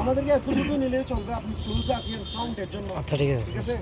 আমাদেরকে এতটুকু নিলেই চলবে আপনি টুলস আসিয়েন সাউন্ডের জন্য। আচ্ছা ঠিক আছে। ঠিক আছে?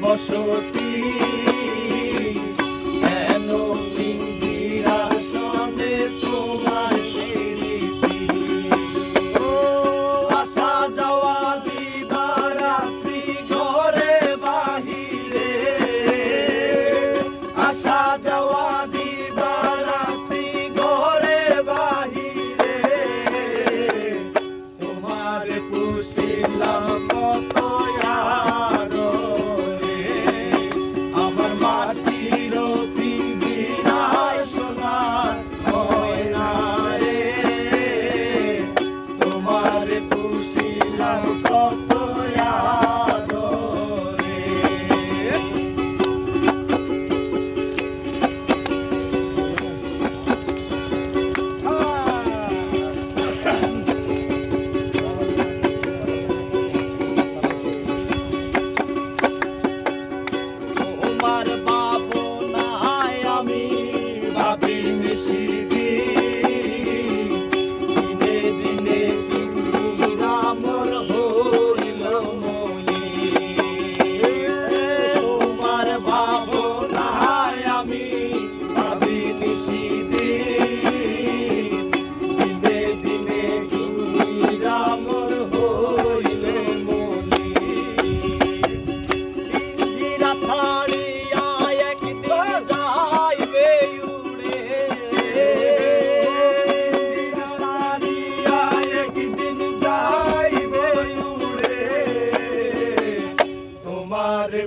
বসতি।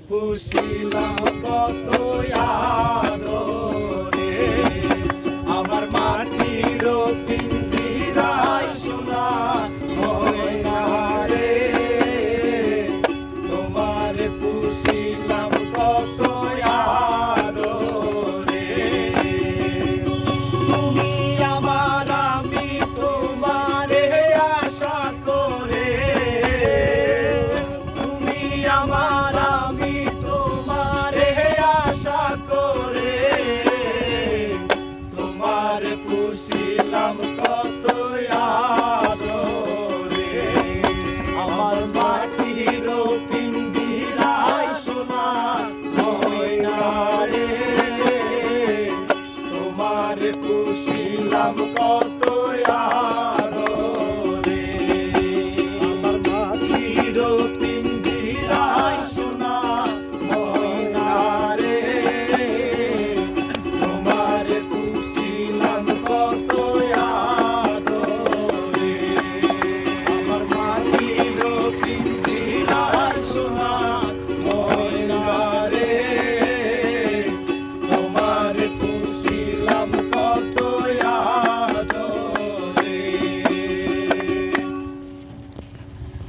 পুষিলাম কত আদর।